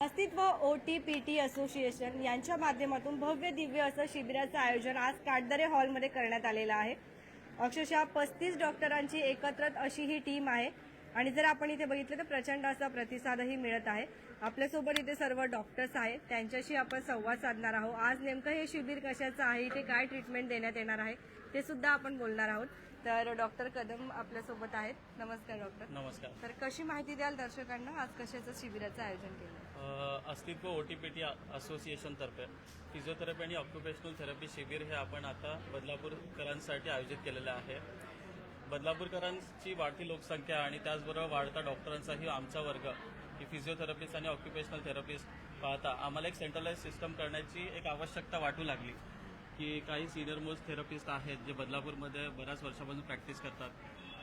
Astitva O T P T association यांच्या माध्यमातून भव्य दिव्य असं शिबिराचं आयोजन आज काटदरे हॉलमध्ये करण्यात आलेलं आहे. अक्षरशः पस्तीस डॉक्टरांची एकत्रित अशी ही टीम आहे. आणि जर आपण इथे बघितलं तर प्रचंड असा प्रतिसादही मिळत आहे. आपल्यासोबत इथे सर्व डॉक्टर्स आहेत. त्यांच्याशी आपण संवाद साधणार आहोत. आज नेमकं हे शिबिर कशाचं आहे? इथे काय ट्रीटमेंट देण्यात येणार आहे? ते सुद्धा आपण बोलणार आहोत. तर डॉक्टर कदम आपल्यासोबत आहेत. नमस्कार डॉक्टर. नमस्कार. तर कशी माहिती द्याल दर्शकांना? आज कशाचं शिबिराचं आयोजन केलं Astitva O T P T असोसिएशनतर्फे physiotherapy आणि ऑक्युपेशनल थेरपी शिबिर हे आपण आता बदलापूरकरांसाठी आयोजित केलेलं आहे. बदलापूरकरांची वाढती लोकसंख्या आणि त्याचबरोबर वाढता डॉक्टरांचाही आमचा वर्ग ही फिजिओथेरपिस्ट आणि ऑक्युपेशनल थेरपिस्ट पाहता आम्हाला एक सेंट्रलाइज सिस्टम करण्याची एक आवश्यकता वाटू लागली. की काही सिनियर मोस्ट थेरपिस्ट आहेत जे बदलापूरमध्ये बऱ्याच वर्षापासून प्रॅक्टिस करतात.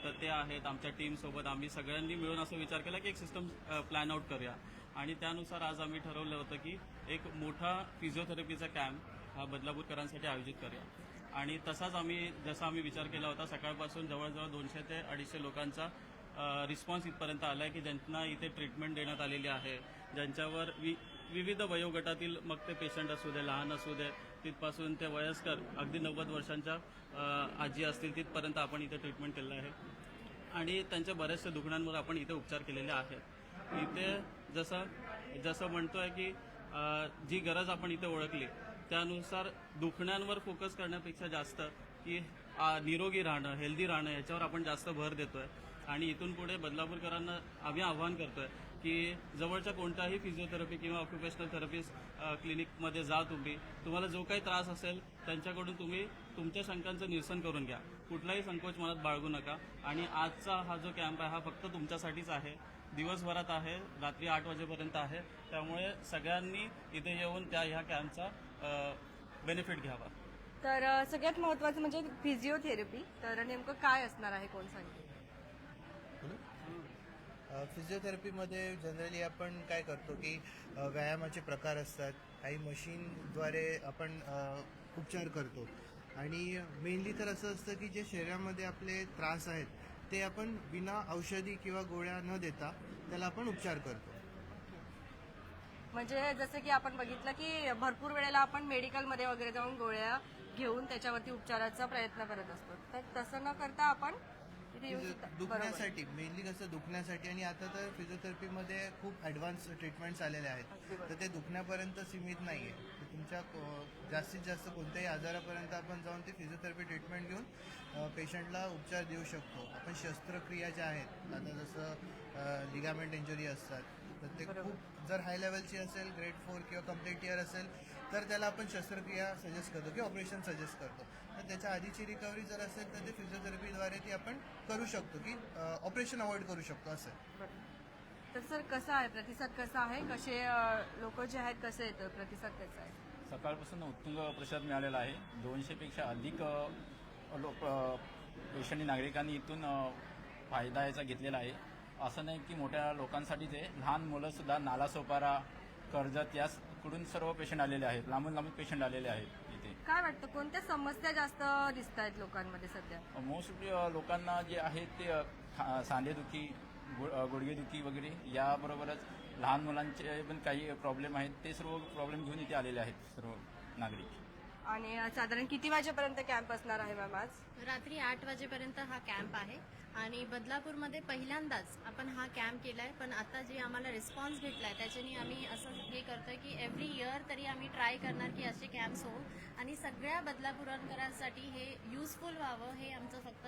तर ते आहेत आमच्या टीमसोबत आम्ही सगळ्यांनी मिळून असं विचार केला की एक सिस्टम प्लॅन आउट करूया. आणि त्यानुसार आज आम्ही ठरवलं होतं की एक मोठा फिजिओथेरपीचा कॅम्प हा बदलापूरकरांसाठी आयोजित करूया. आणि तसाच आम्ही जसा आम्ही विचार केला होता सकाळपासून जवळजवळ दोनशे ते अडीचशे लोकांचा रिस्पॉन्स इथपर्यंत आला आहे की ज्यांना इथे ट्रीटमेंट देण्यात आलेली आहे ज्यांच्यावर वि विविध वयोगटातील मग ते पेशंट असू दे लहान असू दे तिथपासून ते वयस्कर अगदी नव्वद वर्षांच्या आजी असतील तिथपर्यंत आपण इथे ट्रीटमेंट केलं आहे. आणि त्यांच्या बऱ्याचशा दुखण्यांवर आपण इथे उपचार केलेले आहेत. इथे जसं जसं म्हणतोय की जी गरज आपण इथे ओळखली त्यानुसार दुखण्यांवर फोकस करण्यापेक्षा जास्त की निरोगी राहणं हेल्दी राहणं याच्यावर आपण जास्त भर देतोय. आणि इथून पुढे बदलापूरकरांना आम्ही आव्हान करतोय की जवळच्या कोणत्याही फिजिओथेरपी किंवा ऑक्युपेशनल थेरपिस्ट क्लिनिकमध्ये जा तुम्ही. तुम्हाला जो काही त्रास असेल त्यांच्याकडून तुम्ही तुमच्या शंकांचं निरसन करून घ्या. कुठलाही संकोच मनात बाळगू नका. आणि आजचा हा जो कॅम्प आहे हा फक्त तुमच्यासाठीच आहे. दिवसभरात आहे रात्री आठ वाजेपर्यंत आहे. त्यामुळे सगळ्यांनी इथे येऊन त्या ह्या कॅम्पचा बेनिफिट घ्यावा. तर सगळ्यात महत्वाचं म्हणजे फिजिओथेरपी तर नेमकं काय असणार आहे कोण सांगेल? अ, फिजिओथेरपीमध्ये जनरली आपण काय करतो की व्यायामाचे प्रकार असतात. काही मशीनद्वारे आपण उपचार करतो. आणि मेनली तर असं असतं की जे शरीरामध्ये आपले त्रास आहेत ते आपण बिना औषधी किंवा गोळ्या न देता त्याला आपण उपचार करतो. म्हणजे जसं की आपण बघितलं की भरपूर वेळेला आपण मेडिकलमध्ये वगैरे जाऊन गोळ्या घेऊन त्याच्यावरती उपचाराचा प्रयत्न करत असतो तर तसं न करता आपण इथे येऊ शकता बरोबर. दुखण्यासाठी मेनली कसं दुखण्यासाठी आणि आता तर फिजिओथेरपीमध्ये खूप ॲडव्हान्स ट्रीटमेंट्स आलेले आहेत बरोबर. तर ते दुखण्यापर्यंत सीमित नाही आहे तर तुमच्या को- जास्तीत जास्त कोणत्याही आजारापर्यंत आपण जाऊन ते फिजिओथेरपी ट्रीटमेंट घेऊन पेशंटला उपचार देऊ शकतो आपण शस्त्रक्रिया ज्या आहेत आता जसं लिगामेंट इंजुरी असतात तर ते बरोबर. खूप जर हाय लेवलची असेल ग्रेड फोर किंवा कंप्लीट इयर असेल तर त्याला आपण शस्त्रक्रिया सजेस्ट करतो किंवा ऑपरेशन सजेस्ट करतो. तर त्याच्या आधीची रिकव्हरी जर असेल तर ते फिजिओथेरपीद्वारे ती आपण करू शकतो की ऑपरेशन अवॉइड करू शकतो असं. तर सर कसं आहे? प्रतिसाद कसा आहे? कसे लोक जे आहेत कसे येतं प्रतिसाद कसा आहे? सकाळपासून उत्तुंग प्रतिसाद मिळालेला आहे. दोनशेपेक्षा अधिक लोक पेशंट नागरिकांनी इथून फायदा याचा घेतलेला आहे. असं नाही की मोठ्या लोकांसाठीच आहे लहान मुलंसुद्धा नालासोपारा कर्जत याकडून सर्व पेशंट आलेले आहेत? लांबून लांबून पेशंट आलेले आहेत इथे. काय वाटतं कोणत्या समस्या जास्त दिसत आहेत लोकांमध्ये सध्या? मोस्टली लोकांना जे आहे ते खा- सांधेदुखी गु- अ, गुडघेदुखी वगैरे याबरोबरच लहान मुलांचे पण काही प्रॉब्लेम आहेत. ते सर्व प्रॉब्लेम घेऊन इथे आलेले आहेत सर्व नागरिक. आणि साधारण किती वाजेपर्यंत कॅम्प असणार आहे मॅम आज? रात्री आठ वाजेपर्यंत हा कॅम्प आहे. आणि बदलापूरमध्ये पहिल्यांदाच आपण हा कॅम्प केलाय पण आता जे आम्हाला रिस्पॉन्स भेटलाय त्याच्याने आम्ही असं हे करतोय की एव्हरी इयर तरी आम्ही ट्राय करणार की असे कॅम्प्स हो आणि सगळ्या बदलापूरकरांसाठी हे युजफुल व्हावं हे आमचं फक्त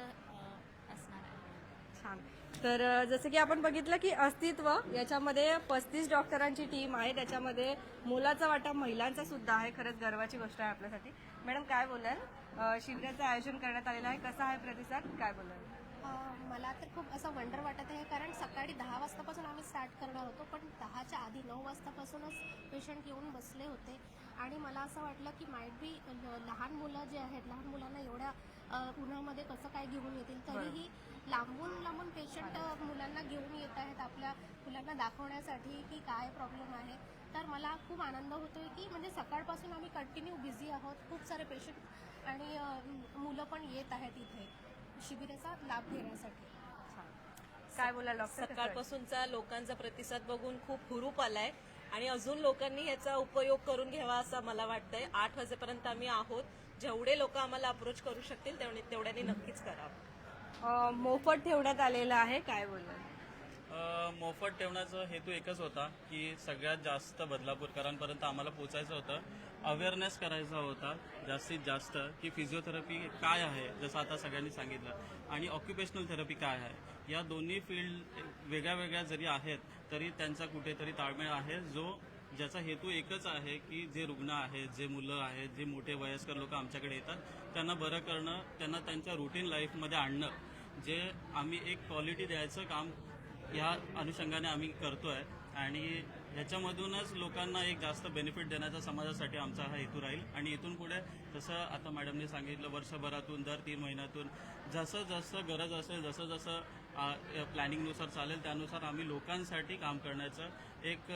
छान. तर जसं की आपण बघितलं की अस्तित्व याच्यामध्ये पस्तीस डॉक्टरांची टीम आहे. त्याच्यामध्ये मुलाचा वाटा महिलांचा सुद्धा आहे. खरंच गर्वाची गोष्ट आहे आपल्यासाठी. मॅडम काय बोलाल? शिबिराचं आयोजन करण्यात आलेलं आहे. कसा आहे प्रतिसाद? काय बोलाल? मला तर खूप असं वंडर वाटत आहे कारण सकाळी दहा वाजतापासून आम्ही स्टार्ट करणार होतो पण दहाच्या आधी नऊ वाजतापासूनच पेशंट येऊन बसले होते. आणि मला असं वाटलं की माईट बी लहान मुलं जे आहेत लहान मुलांना एवढ्या उन्हामध्ये कसं काय घेऊन येतील? तरीही लांबून लांबून पेशंट मुलांना घेऊन येत आहेत आपल्या मुलांना दाखवण्यासाठी की काय प्रॉब्लेम आहे. तर मला खूप आनंद होतोय की म्हणजे सकाळपासून आम्ही कंटिन्यू बिझी आहोत. खूप सारे पेशंट आणि मुलं पण येत आहेत इथे. शिबिराचा लाभ घेण्यासाठी. काय बोलाल डॉक्टर? सकाळपासूनचा लोकांचा प्रतिसाद बघून खूप हुरूप आलाय आणि अजून लोकांनी याचा उपयोग करून घ्यावा असं मला वाटतंय. आठ वाजेपर्यंत आम्ही आहोत. जेवढे लोक आम्हाला अप्रोच करू शकतील तेवढे तेवढ्याने नक्कीच करावं. मोफत ठेवण्यात आलेलं आहे. काय अ, मोफत ठेवण्याचा हेतू एकच होता की सगळ्यात जास्त बदलापूरकरांपर्यंत आम्हाला पोचायचं होतं. अवेअरनेस करायचा होता जास्तीत जास्त की फिजिओथेरपी काय आहे जसं आता सगळ्यांनी सांगितलं. आणि ऑक्युपेशनल थेरपी काय आहे? या दोन्ही फील्ड वेगळ्या वेगळ्या जरी आहेत तरी त्यांचा कुठेतरी ताळमेळ आहे. जो ज्याचा हेतू एकच आहे की जे रुग्ण आहेत जे मुलं आहेत जे मोठे वयस्कर लोक आमच्याकडे येतात त्यांना बरं करणं त्यांना त्यांच्या रुटीन लाईफमध्ये आणणं. जे आम्ही एक क्वालिटी द्यायचं काम या अनुषंगाने आम्ही करतोय. आणि ह्याच्यामधूनच लोकांना एक जास्त बेनिफिट देण्याचा समाजासाठी आमचा हा हेतू राहील. आणि इथून पुढे जसं आता मॅडमने सांगितलं वर्षभरातून दर तीन महिन्यातून जसं जसं गरज असेल जसं जसं प्लॅनिंगनुसार चालेल त्यानुसार आम्ही लोकांसाठी काम करण्याचं एक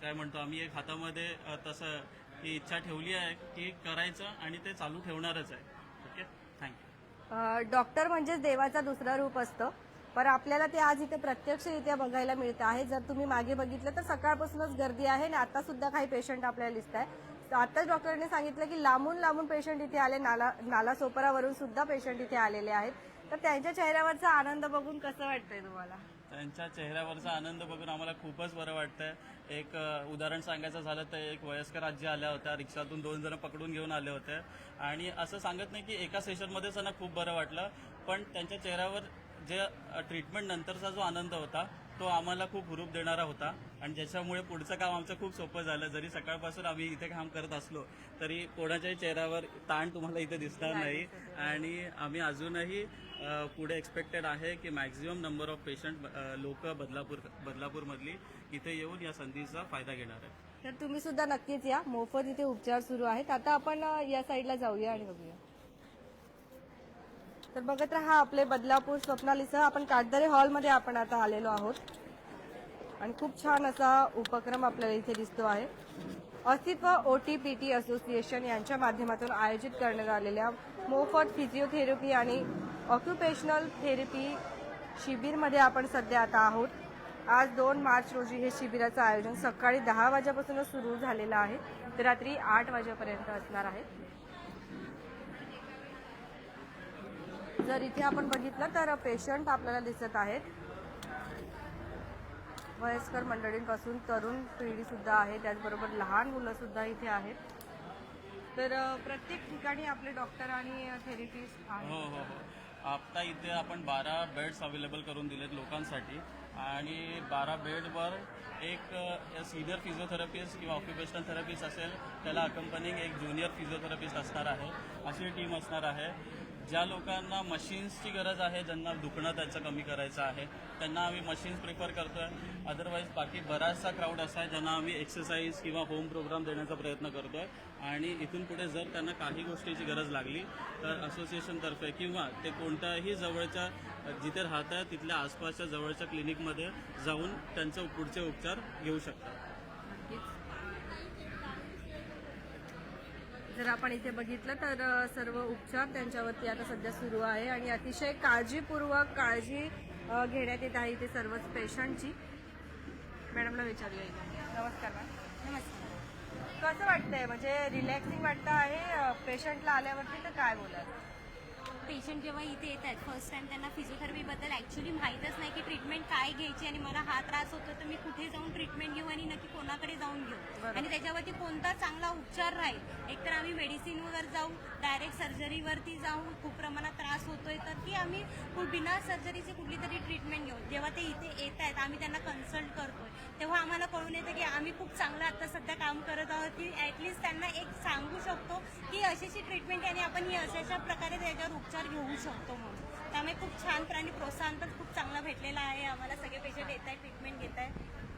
काय म्हणतो आम्ही एक हातामध्ये तसं ही इच्छा ठेवली आहे की करायचं आणि ते चालू ठेवणारच आहे. ओके? थँक्यू डॉक्टर म्हणजेच देवाचा दुसरा रूप असतं. पण आपल्याला ते आज इथे प्रत्यक्षरित्या बघायला मिळतं आहे. जर तुम्ही मागे बघितलं तर सकाळपासूनच गर्दी आहे आणि आता सुद्धा काही पेशंट आपल्याला दिसत आहे आताच डॉक्टरांनी सांगितलं की लांबून लांबून पेशंट इथे आले. नाला नालासोपरावरून सुद्धा पेशंट इथे आलेले आहेत. तर त्यांच्या चेहऱ्यावरचा आनंद बघून कसं वाटतंय तुम्हाला? त्यांच्या चेहऱ्यावरचा आनंद बघून आम्हाला खूपच बरं वाटतंय. एक उदाहरण सांगायचं झालं तर एक वयस्कर आजी आल्या होत्या. रिक्षातून दोन जण पकडून घेऊन आले होते. आणि असं सांगत नाही की एका सेशनमध्येच त्यांना खूप बरं वाटलं पण त्यांच्या चेहऱ्यावर जे ट्रीटमेंट नंतरचा जो आनंद होता तो आम्हाला खूप हुरूप देणारा होता. आणि ज्याच्यामुळे पुढचं काम आमचं खूप सोपं झालं. जरी सकाळपासून आम्ही इथे काम करत असलो तरी कोणाच्याही चेहऱ्यावर ताण तुम्हाला इथे दिसणार नाही आणि आम्ही अजूनही पुढे एक्सपेक्टेड आहे की मॅक्झिमम नंबर ऑफ पेशंट लोक बदलापूर बदलापूरमधली इथे येऊन या संधीचा फायदा घेणार आहे तर तुम्ही सुद्धा नक्कीच या. मोफत इथे उपचार सुरू आहेत. आता आपण या साईडला जाऊया आणि बघूया. तर बघत राहा आपले बदलापूर स्वप्नालीसह आपण काटदरे हॉलमध्ये आपण आता आलेलो आहोत. आणि खूप छान असा उपक्रम आपल्याला इथे दिसतो आहे. Astitva O T P T association यांच्या माध्यमातून आयोजित करण्यात आलेल्या मोफत फिजिओथेरपी आणि ऑक्युपेशनल थेरपी शिबिरमध्ये आपण सध्या आता आहोत. आज दोन मार्च रोजी हे शिबिराचं आयोजन सकाळी दहा वाजेपासूनच सुरू झालेलं आहे. तर रात्री आठ वाजेपर्यंत असणार आहे. जर इथे आपण बघितलं तर पेशंट आपल्याला दिसत आहेत. वयस्कर मंडळींपासून तरुण पिढीसुद्धा आहे. त्याचबरोबर लहान मुलंसुद्धा इथे आहेत. तर प्रत्येक ठिकाणी आपले डॉक्टर आणि थेरपिस्ट हो हो हो. आता इथे आपण बारा बेड्स अवेलेबल करून दिलेत लोकांसाठी. आणि बारा बेडवर एक सिनियर फिजिओथेरपिस्ट किंवा ऑक्युपेशनल थेरपिस्ट असेल. त्याला अकंपनिंग एक ज्युनियर फिजिओथेरपिस्ट असणार आहे. अशी टीम असणार आहे. ज्या लोकांना मशीन्सची गरज आहे ज्यांना दुखणं त्याचं कमी करायचं आहे त्यांना आम्ही मशीन्स प्रिफर करतो आहे अदरवाईज बाकी बराचसा क्राऊड असा आहे ज्यांना आम्ही एक्सरसाइज किंवा होम प्रोग्राम देण्याचा प्रयत्न करतो आहे आणि इथून पुढे जर त्यांना काही गोष्टीची गरज लागली तर असोसिएशनतर्फे किंवा ते कोणत्याही जवळच्या जिथे राहत आहे तिथल्या आसपासच्या जवळच्या क्लिनिकमध्ये जाऊन त्यांचे पुढचे उपचार घेऊ शकतात जर आपण इथे बघितलं तर सर्व उपचार त्यांच्यावरती आता सध्या सुरू आहे आणि अतिशय काळजीपूर्वक काळजी घेण्यात येत आहे इथे सर्वच पेशंटची. मॅडमला विचारूया. नमस्कार मॅम. नमस्कार. कसं वाटतंय? म्हणजे रिलॅक्सिंग वाटतं आहे पेशंटला आल्यावरती तर काय बोलाल? पेशंट जेव्हा इथे येत आहेत फर्स्ट टाइम त्यांना फिजिओथेरपीबद्दल ॲक्च्युली माहीतच नाही की ट्रीटमेंट काय घ्यायची आणि मला हा त्रास होतो तर मी कुठे जाऊन ट्रीटमेंट घेऊ आणि नक्की कोणाकडे जाऊन घेऊ? आणि त्याच्यावरती कोणता चांगला उपचार राहील? एकतर आम्ही मेडिसिनवर जाऊ डायरेक्ट सर्जरीवरती जाऊ खूप प्रमाणात त्रास होतोय तर की आम्ही बिना सर्जरीची कुठली तरी ट्रीटमेंट घेऊ. जेव्हा ते इथे येत आहेत आम्ही त्यांना कन्सल्ट करतोय. तेव्हा आम्हाला कळून येतं की आम्ही खूप चांगलं आता सध्या काम करत आहोत की ॲटलिस्ट त्यांना एक सांगू शकतो की अशीची ट्रीटमेंट आहे आणि आपण ही अशाच्या प्रकारे त्याच्यावर उपचार घेऊ शकतो म्हणून. त्यामुळे खूप छान आणि प्रोत्साहन पण खूप चांगला भेटलेला आहे. आम्हाला सगळे पेशंट येत आहेत ट्रीटमेंट घेत आहेत.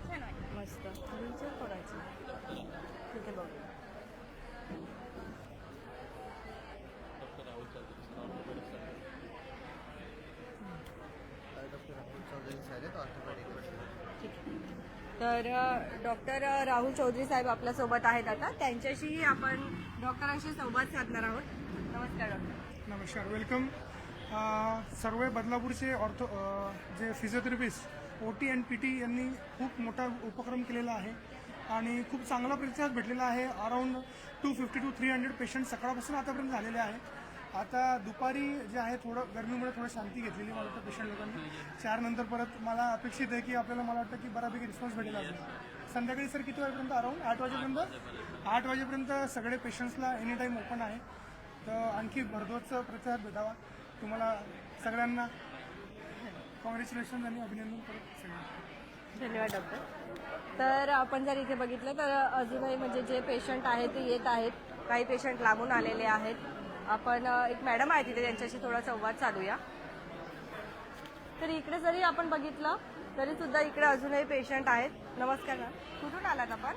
छान वाटतं मस्त. विचार करायची ठीक आहे बघू. डॉक्टर राहुल चौधरी. डॉक्टर राहुल चौधरी साहेब आहेत ऑर्थोपेडिक तर डॉक्टर राहुल चौधरी साहेब आपल्यासोबत आहेत आता. त्यांच्याशीही आपण डॉक्टरांशी संवाद साधणार आहोत. नमस्कार डॉक्टर. नमस्कार वेलकम सर्व बदलापूरचे ऑर्थो जे physiotherapist O T and P T यांनी खूप मोठा उपक्रम केलेला आहे आणि खूप चांगला प्रतिसाद भेटलेला आहे. Around two fifty two three hundred patient सकाळपासून आतापर्यंत झालेले आहे आता दुपारी जे आहे थोडं गरमीमुळे थोडं शांती घेतलेली मला वाटतं पेशंट लोकांनी. चार नंतर परत मला अपेक्षित आहे की आपल्याला मला वाटतं की बऱ्यापैकी रिस्पॉन्स भेटेल असेल संध्याकाळी सर किती वाजेपर्यंत? अराऊंड आठ वाजेपर्यंत? आठ वाजेपर्यंत सगळे पेशंट्सला एनी टाईम ओपन आहे. तर आणखी भरदोच प्रतिसाद भेटावा. तुम्हाला सगळ्यांना कॉंग्रॅच्युलेशन आणि अभिनंदन करत सगळ्यांना. धन्यवाद डॉक्टर तर आपण जर इथे बघितलं तर अजूनही म्हणजे जे पेशंट आहेत ते येत आहेत. काही पेशंट लांबून आलेले आहेत. आपण एक मॅडम आहे तिथे त्यांच्याशी थोडा संवाद साधूया. तर इकडे जरी आपण बघितलं तरी सुद्धा इकडे अजूनही पेशंट आहेत. नमस्कार मॅम कुठून आलात आपण?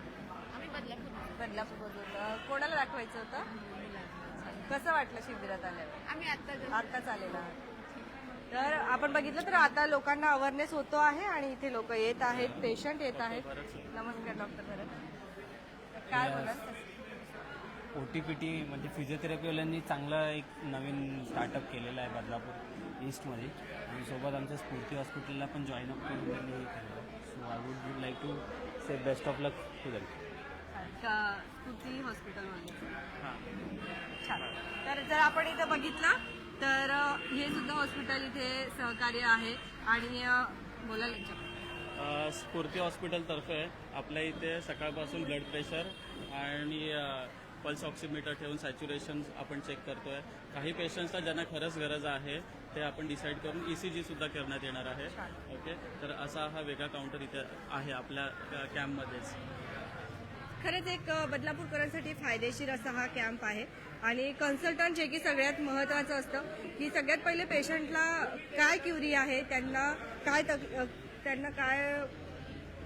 आम्ही बदलापूर बदलापूरमधून. अ, कोणाला दाखवायचं होतं? कसं वाटलं शिबिरात आल्यावर? आम्ही आता आहे. तर आपण बघितलं तर आता लोकांना अवेअरनेस होतो आहे आणि इथे लोक येत आहेत पेशंट येत आहेत. नमस्कार डॉक्टर भरत. काय बोलाल ओ टी पी टी म्हणजे फिजिओथेरपीवाल्यांनी चांगलं एक नवीन स्टार्टअप केलेलं आहे बदलापूर ईस्टमध्ये आणि सोबत आमच्या स्फूर्ती हॉस्पिटलला पण जॉईन अप करून त्यांनी हे केलं. So I would would like to say best of luck to them Sphurti हॉस्पिटलमध्ये छान. तर जर आपण इथं बघितलं तर हे सुद्धा हॉस्पिटल इथे सहकार्य आहे. आणि. अ, स्फूर्ती हॉस्पिटलतर्फे आपल्या इथे सकाळपासून ब्लड प्रेशर आणि पल्स ऑक्सिमीटर ठेवून सॅच्युरेशन आपण चेक करतोय. काही पेशंट्सला ज्यांना खरंच गरज आहे ते आपण डिसाईड करून ई सी जी सुद्धा करण्यात येणार आहे. ओके तर असा हा वेगळा काउंटर इथे आहे आपल्या कॅम्पमध्येच खरंच एक बदलापूरकरांसाठी फायदेशीर असा हा कॅम्प आहे. आणि कन्सल्टंट जे की सगळ्यात महत्त्वाचं असतं की सगळ्यात पहिले पेशंटला काय क्युरी आहे त्यांना काय तक त्यांना काय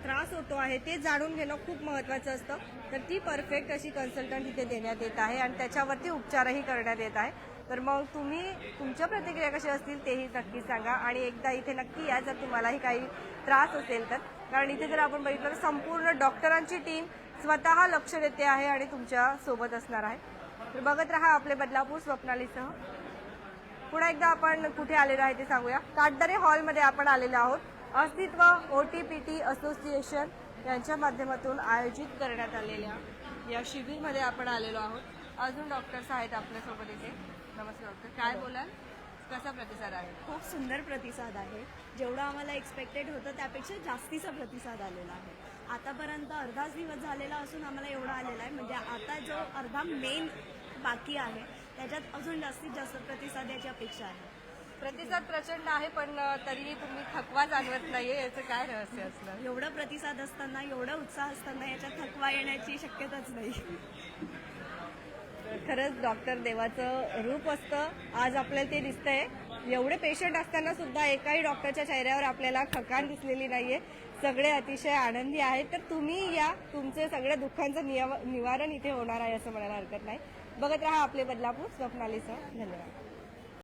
त्रास होतो आहे ते जाणून घेणं खूप महत्त्वाचं असतं. तर ती परफेक्ट अशी कन्सल्टंट इथे देण्यात येत आहे आणि त्याच्यावरती उपचारही करण्यात येत आहे. तर मग तुम्ही तुमच्या प्रतिक्रिया कशा असतील तेही नक्की सांगा आणि एकदा इथे नक्की या जर तुम्हालाही काही त्रास असेल तर. कारण इथे जर आपण बघितलं तर संपूर्ण डॉक्टरांची टीम स्वतः लक्ष देते आहे आणि तुमच्यासोबत असणार आहे. तर बघत राहा आपले बदलापूर स्वप्नालीसह. पुन्हा एकदा आपण कुठे आलेलो आहे ते सांगूया. काटदरे हॉलमध्ये आपण आलेलो आहोत. Astitva O T P T association यांच्या माध्यमातून आयोजित करण्यात आलेल्या या शिबिरमध्ये आपण आलेलो आहोत. अजून डॉक्टर्स आहेत आपल्यासोबत इथे. नमस्कार डॉक्टर. काय बोलाल? कसा प्रतिसाद आहे? खूप सुंदर प्रतिसाद आहे. जेवढं आम्हाला एक्सपेक्टेड होतं त्यापेक्षा जास्तीचा प्रतिसाद आलेला आहे. आतापर्यंत अर्धाच दिवस झालेला असून आम्हाला एवढा आलेला आहे. म्हणजे आता जो अर्धा मेन बाकी आहे त्याच्यात अजून जास्तीत जास्त प्रतिसाद याची अपेक्षा आहे. प्रतिसाद प्रचंड आहे पण तरीही तुम्ही थकवा जाणवत नाहीये याचं काय रहस्य असलं एवढं प्रतिसाद असताना एवढा उत्साह असताना याच्यात थकवा येण्याची शक्यताच नाही. खरंच डॉक्टर देवाचं रूप असतं. आज आपल्याला ते दिसतंय. एवढे पेशंट असताना सुद्धा एकाही डॉक्टरच्या चेहऱ्यावर आपल्याला खकान दिसलेली नाहीये. सगळे अतिशय आनंदी आहेत. तर तुम्ही या. तुमचे सगळ्या दुःखांचं निवारण इथे होणार आहे असं म्हणायला हरकत नाही. बघत राहा आपले बदलापूर. स्वप्नालीचं धन्यवाद.